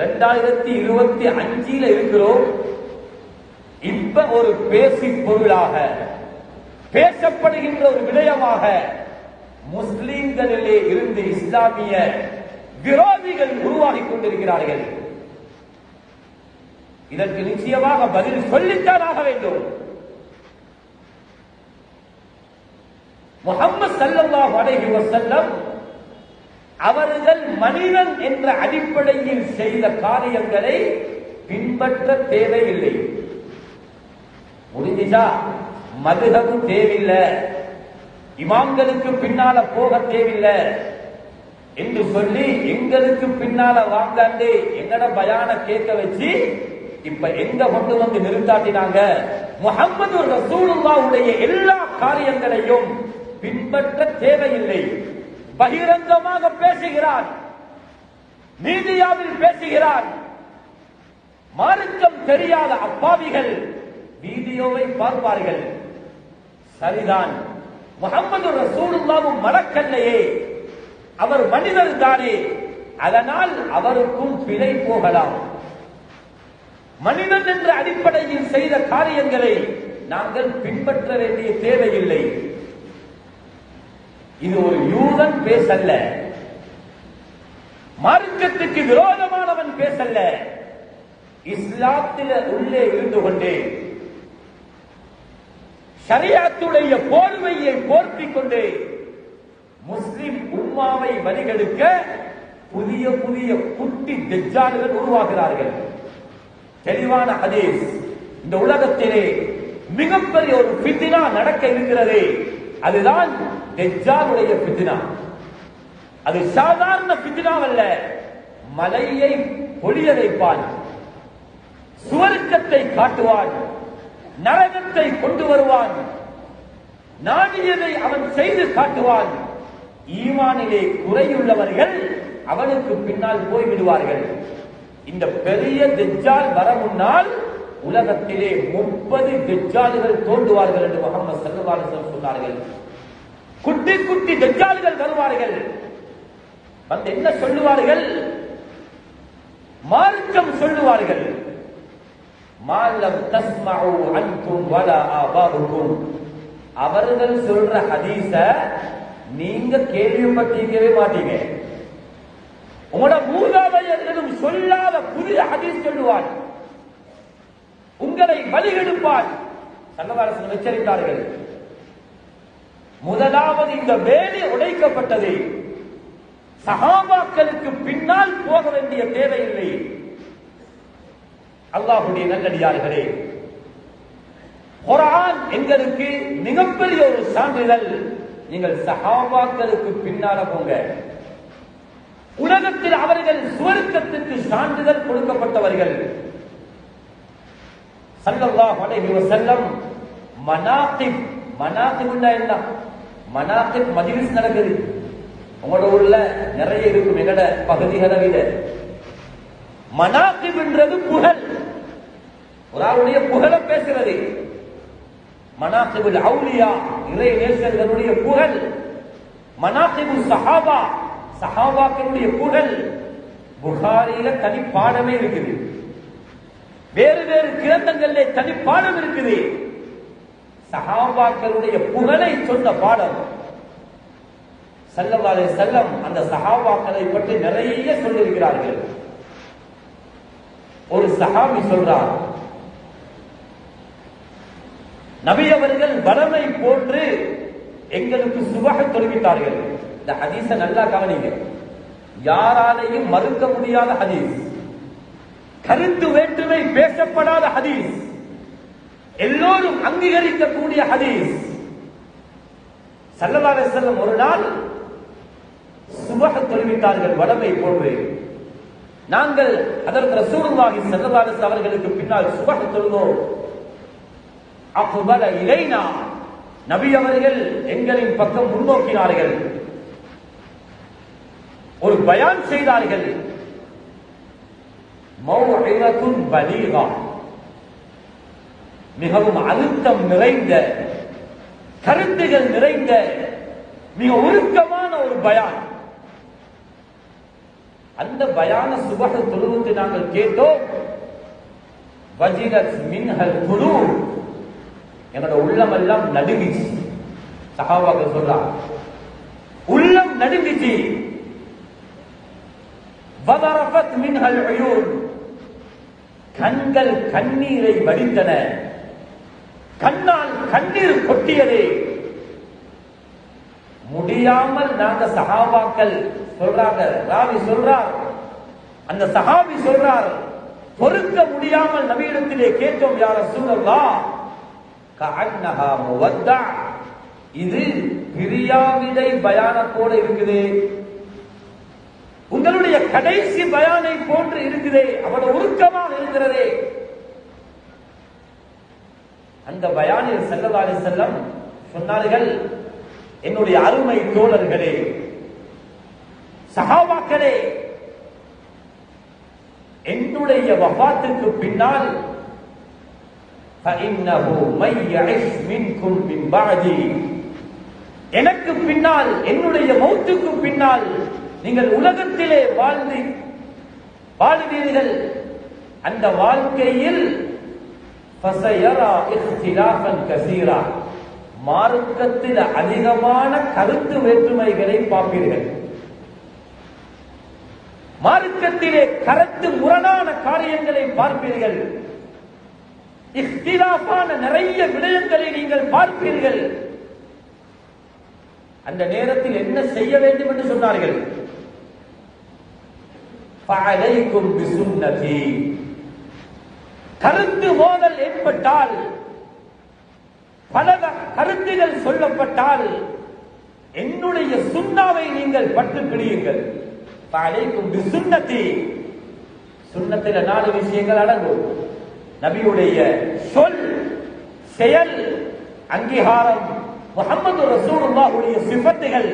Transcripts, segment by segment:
ரெண்டாயிரத்தி இருபத்தி அஞ்சில இருக்கிறோம். இப்ப ஒரு பேசி பொருளாக பேசப்படுகின்ற ஒரு விடயமாக முஸ்லிம்களிலே இருந்து இஸ்லாமிய விரோதிகள் உருவாகிக் கொண்டிருக்கிறார்கள். இதற்கு நிச்சயமாக பதில் சொல்லித்தான் ஆக வேண்டும். முகம்மது சல்லல்லாஹு அலைஹி செல்லம் அவர்கள் மனிதன் என்ற அடிப்படையில் செய்த காரியங்களை பின்பற்ற தேவையில்லை. முடிஞ்சுச்சா? மதுகவும் தேவையில்லை. இமாம்களுக்கு பின்னால போக தேவையில்லை. என்று சொல்லி எங்களுக்கு பின்னால வாங்காண்டு எங்கட பயான கேட்க வச்சு இப்ப எங்க கொண்டு வந்து நிறுத்தாட்டினாங்க? முகமது ரசூலுல்லாவுடைய எல்லா காரியங்களையும் பின்பற்ற தேவையில்லை. பகிரங்கமாக பேசுகிறார். மீடியாவில் பேசுகிறார். மார்க்கம் தெரியாத அப்பாவிகள் வீடியோவை பார்ப்பார்கள். சரிதான். முகமது ரசூலுல்லாவும் மறக்கல்லையே அவர் மனிதர் தானே. அதனால் அவருக்கும் பிழை போகலாம். மனிதன் என்ற அடிப்படையில் செய்த காரியங்களை நாங்கள் பின்பற்ற வேண்டிய தேவையில்லை. இது ஒரு யூதன் பேசல்ல. மார்க்கத்துக்கு விரோதமானவன் பேசல்ல. இஸ்லாத்தில உள்ளே இருந்து கொண்டே. சரியாத்துடைய போர்வையை போர்த்திக் கொண்டு. முஸ்லிம் உம்மாவை வழிகெடுக்க புதிய புதிய குட்டி தெஜாடுகள் உருவாகிறார்கள் தெளிவான ஹதீஸ். இந்த உலகத்திலே மிகப்பெரிய ஒரு பித்தினா நடக்க இருக்கிறது. அதுதான் தெஜ்ஜாலுடைய பித்தினா அது சாதாரண பித்னாவல்ல மலையை பொழிய வைப்பான். சுவர்க்கத்தை காட்டுவான். நரகத்தை கொண்டு வருவான். நாடியதை அவன் செய்து காட்டுவான். ஈமானிலே குறையுள்ளவர்கள் அவனுக்கு பின்னால் போய்விடுவார்கள். இந்த பெரிய தெஜால் வர முன்னால் உலகத்திலே முப்பது தெஜ்ஜால்கள் தோன்றுவார்கள் என்று முகமது சல்லல்லாஹு சொன்னார்கள். குட்டி குட்டி தெஜ்ஜால்கள் வருவார்கள் வந்து என்ன சொல்லுவார்கள்? மார்க்கம் சொல்லுவார்கள். மாலம் தஸ்மஉ அன்தும் வலா ஆபாருக்கும் அவர்கள் சொல்ற ஹதீஸ நீங்க கேள்விப்பட்டிருக்கவே மாட்டீங்க. உங்களோட மூதாதையர்களும் சொல்லாத புதிய ஹதீஸ் சொல்லுவார்கள். உங்களை வழிகெடுப்பான் சல்லவாரசன் எச்சரித்தார்கள். முதலாவது இந்த வேலி உடைக்கப்பட்டது. சகாபாக்களுக்கு பின்னால் போக வேண்டிய தேவையில்லை. அல்லாஹுடைய நல்லடியார்களே குரான் எங்களுக்கு மிகப்பெரிய ஒரு சான்றிதழ். நீங்கள் சகாபாக்களுக்கு பின்னால போங்க. உலகத்தில் அவர்கள் சுவர்க்கத்திற்கு சான்றிதழ் கொடுக்கப்பட்டவர்கள். சல்லல்லாஹு அலைஹி வஸல்லம் மனாகிப் மனாகிப் என்ன? மனாகிப் மஜ்லிஸ் நடக்குது. உங்களோட ஊர்ல நிறைய இருக்கும் எங்கட பகுதிகளை விட மனாகிப்ன்றது புகழ். ஒரு ஆளுடைய புகழ பேசுறது. மனாகிபுல் அவுலியா இறை நேசர்களுடைய புகழ். மனாகிபு சஹாபா சஹாபாக்களுடைய புகழ். புகாரியில தனி பாடமே இருக்குது. வேறு வேறு கிரந்தங்களிலே தனி பாடம் இருக்குது. சஹாபாக்களுடைய புகழை சொன்ன பாடம் செல்லவாலே செல்லம் அந்த சஹாபாக்களை பற்றி நிறைய சொல்லியிருக்கிறார்கள். ஒரு சஹாபி சொல்றார் நபி அவர்கள் வளமை போன்று எங்களுக்கு சுபக தொழுவித்தார்கள் இந்த ஹதீஸ நல்லா கவனிங்க. யாராலையும் மறுக்க முடியாத ஹதீஸ். கருத்து வேற்றுமை பேசப்படாத ஹதீஸ். எல்லோரும் அங்கீகரிக்கக்கூடிய ஹதீஸ். சல்லல்லாஹு செல்லம் ஒரு நாள் சுபக தொழுவித்தார்கள் வடமை போன்று. நாங்கள் அதற்கு ரசூலுல்லாஹி சல்லல்லாஹு அலைஹி அவர்களுக்கு பின்னால் சுபஹ் தொழுதோம். அக்பல இலைனா. நபி அவர்கள் எங்களின் பக்கம் முன்னோக்கினார்கள் ஒரு பயான் செய்தார்கள். மௌஇரத்துன் பலீகா. மிகவும் அழுத்தம் நிறைந்த கருத்துகள் நிறைந்த மிக உருக்கமான ஒரு பயான். அந்த பயான சுபக தொழுவுக்கு நாங்கள் கேட்டோம். வஜிரத் மின்ஹல் குழு எங்களோட உள்ளம் எல்லாம் நடுங்கிச்சு. சகாவாக சொல்றான் உள்ளம் நடுங்கிச்சு. கண்கள் கண்ணீரை வடித்தன கண்ணால் கண்ணீர் கொட்டியதே. முடியாமல் நாங்க சஹாபாக்கள் சொல்றாங்க ராவி சொல்றார். அந்த சகாபி சொல்றார் பொறுக்க முடியாமல் நவீனத்திலே கேட்டோம் யார சூழல்லா கஅன்னஹா முவத்தா. இது பிரியாவிடை பயானத்தோட இருக்குது. உங்களுடைய கடைசி பயானை போன்று இருக்குதே அவர் உருக்கமாக இருக்கிறதே. அந்த பயானில் செல்லதாலே செல்லம் சொன்னார்கள் என்னுடைய அருமை தோழர்களே சகாபாக்களே என்னுடைய வபாத்திற்கு பின்னால் எனக்கு பின்னால் என்னுடைய மௌத்துக்கு பின்னால் நீங்கள் உலகத்திலே வாழ்ந்து வாழ்வீர்கள். அந்த வாழ்க்கையில் கசீரா. மார்க்கத்தில் அதிகமான கருத்து வேற்றுமைகளை பார்ப்பீர்கள். மார்க்கத்திலே கருத்து முரணான காரியங்களை பார்ப்பீர்கள். இஃப்திலாஃபான நிறைய விடயங்களை நீங்கள் பார்ப்பீர்கள். அந்த நேரத்தில் என்ன செய்ய வேண்டும் என்று சொன்னார்கள்? அலைக்கும் பிசுன்னதி கருத்து மோதல் ஏற்பட்டால் பல கருத்துகள் சொல்லப்பட்டால் என்னுடைய சுண்ணாவை நீங்கள் பட்டு பிடியுங்கள் அலைக்கும் பிசுன்னதி சுண்ணத்தில் நாலு விஷயங்கள் அடங்கும். நபியுடைய சொல் செயல் அங்கீகாரம் முகமது ரசூலுல்லாஹுடைய சிபத்துகள்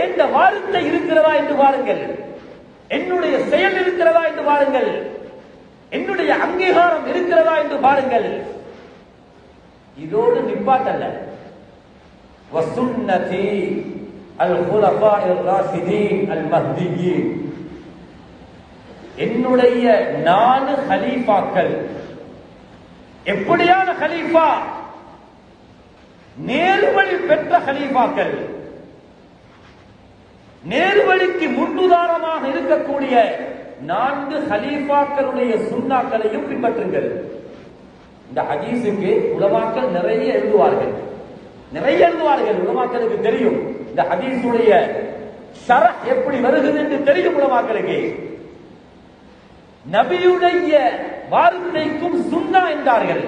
ஏந்த வார்த்தை இருக்கிறதா என்று பாருங்கள். என்னுடைய செயல் இருக்கிறதா என்று பாருங்கள். என்னுடைய அங்கீகாரம் இருக்கிறதா என்று பாருங்கள். இதோடு நிப்பாட்டல்ல. வசுன்னதி அல் குலஃபா ராசிதீன் அல் மஹ்தியீன் என்னுடைய நாலு ஹலீஃபாக்கள். எப்படியான ஹலீஃபா? நேர்வழி பெற்ற ஹலீஃபாக்கள். நேர்வழிக்கு முன்னுதாரணமாக இருக்கக்கூடிய நான்கு ஹலீஃபாக்களுடைய சுண்ணாக்களையும் பின்பற்றுங்கள். இந்த ஹதீஸுக்கு உலமாக்கள் நிறைய எழுதுவார்கள். நிறைய எழுதுவார்கள் உலமாக்களுக்கு தெரியும். இந்த ஹதீஸுடைய சர எப்படி வருகிறது என்று தெரியும் உலமாக்களுக்கு. நபியுடைய வார்த்தைக்கும் சுண்ணா என்றார்கள்.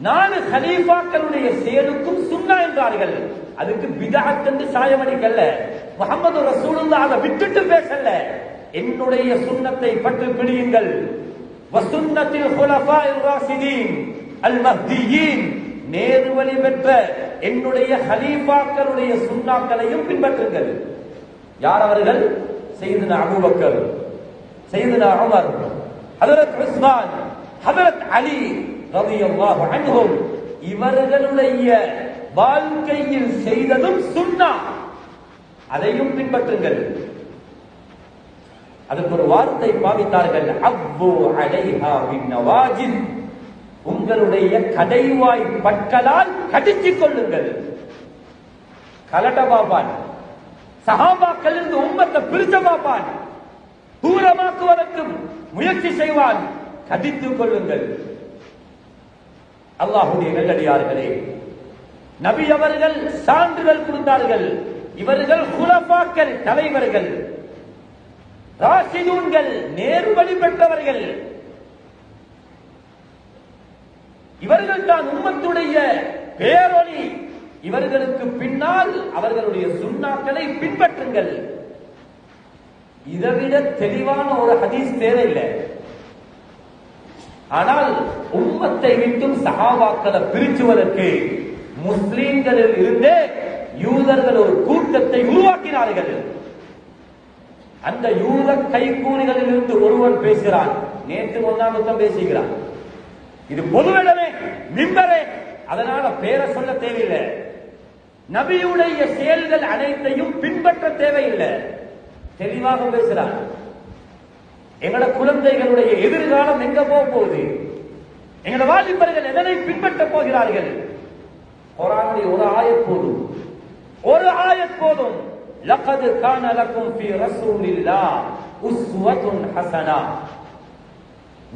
நாலு ஹலீஃபாக்களுடைய செயலுக்கும் சுண்ணா என்றார்கள். அதுக்கு விதாக்கண்டு என்று சாயமடிக்கல்ல. முகமது ரசூலுல்லா அதை விட்டுட்டு பேசல என்னுடைய சுண்ணத்தை பற்றி பிடியுங்கள் வசுன்னத்தில் ஹுலஃபா ராஷிதீன் அல் மஹ்தியீன். நேர்வழி பெற்ற என்னுடைய ஹலீஃபாக்களுடைய சுண்ணாக்களையும் பின்பற்றுங்கள். யார் அவர்கள்? செய்தன அபூபக்கர் செய்தன அமர் ஹதரத் உஸ்மான் ஹதரத் அலி ரலியல்லாஹு அன்ஹும். இவர்களுடைய வாழ்க்கையில் செய்ததும் சுன்னா அதையும் பின்பற்றுங்கள். அதுக்கு ஒரு வார்த்தை பாவித்தார்கள். அவ்வோ அலைஹா பின்னவாஜில் உங்களுடைய கடைவாய் பற்களால் கடிச்சிக் கொள்ளுங்கள். கலட்ட பாப்பான் சஹாபாக்கள் இருந்து உம்மத்தை பிரிச்ச பாப்பான் தூரமாக்குவதற்கும் முயற்சி செய்வான். கடித்துக் கொள்ளுங்கள். அல்லாஹுடைய நல்லடியார்களே நபி அவர்கள் சான்றுகள் கொடுத்தார்கள். இவர்கள் குலபாக்கள் தலைவர்கள். ராசிதூன்கள் நேர்வழி பெற்றவர்கள் இவர்கள் தான் உம்மத்துடைய பேரொளி. இவர்களுக்கு பின்னால் அவர்களுடைய சுண்ணாக்களை பின்பற்றுங்கள். இதைவிட தெளிவான ஒரு ஹதீஸ் தேவையில்லை. ஆனால் உம்மத்தை விட்டும் சகாபாக்களை பிரிச்சுவதற்கு முஸ்லிம்களில் இருந்தே யூதர்கள் ஒரு கூட்டத்தை உருவாக்கினார்கள். அந்த யூத கைகூலிகளில் இருந்து ஒருவன் பேசுகிறான். நேற்று ஒன்னாம் பேசுகிறான். இது பொதுவிடமே மிம்பரே. அதனால பேரை சொல்ல தேவையில்லை. நபியுடைய செயல்கள் அனைத்தையும் பின்பற்ற தேவையில்லை. தெளிவாக பேசுகிறான். எங்களோட குழந்தைகளுடைய எதிர்காலம் எங்க போக போகுது? எங்களோட வாலிபர்கள் எதனை பின்பற்ற போகிறார்கள்? குரானுடைய ஒரு ஆயத் போதும். ஒரு ஆயத் போதும். லக்கது கான லக்கும் ஃபீ ரசூலில்லா உஸ்வத்துன் ஹசனா.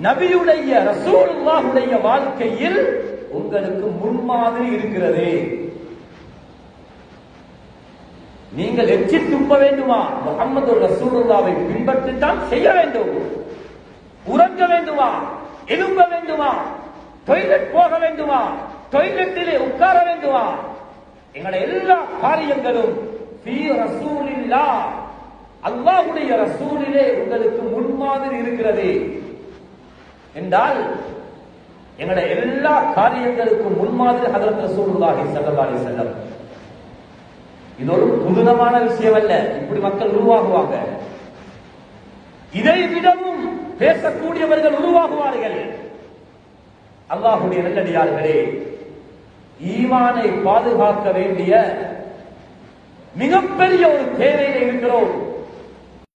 நபியுடைய ரசூலுல்லாஹுடைய வாழ்க்கையில் உங்களுக்கு முன்மாதிரி இருக்கிறது. நீங்கள் எச்சி துப்ப வேண்டுமா? முகமது ரசூலுல்லாவை பின்பற்றித்தான் செய்ய வேண்டும். உறங்க வேண்டுமா? எழும்ப வேண்டுமா? டொய்லெட் போக வேண்டுமா? டொய்லெட்டிலே உட்கார வேண்டுமா எங்களை எல்லா காரியங்களும் அல்லாஹுடைய ரசூலிலே உங்களுக்கு முன்மாதிரி இருக்கிறது என்றால் எங்களை எல்லா காரியங்களுக்கும் முன்மாதிரி ஹதரத் ரசூலுல்லாஹி ஸல்லல்லாஹு அலைஹி வஸல்லம் இது ஒரு புதுதமான விஷயம் அல்ல இப்படி மக்கள் உருவாகுவாங்க இதை விடவும் பேசக்கூடியவர்கள் உருவாகுவார்கள் அல்லாஹுடைய நல்லடியார்களே ஈமானை பாதுகாக்க வேண்டிய மிகப்பெரிய ஒரு தேவையில் இருக்கிறோம்.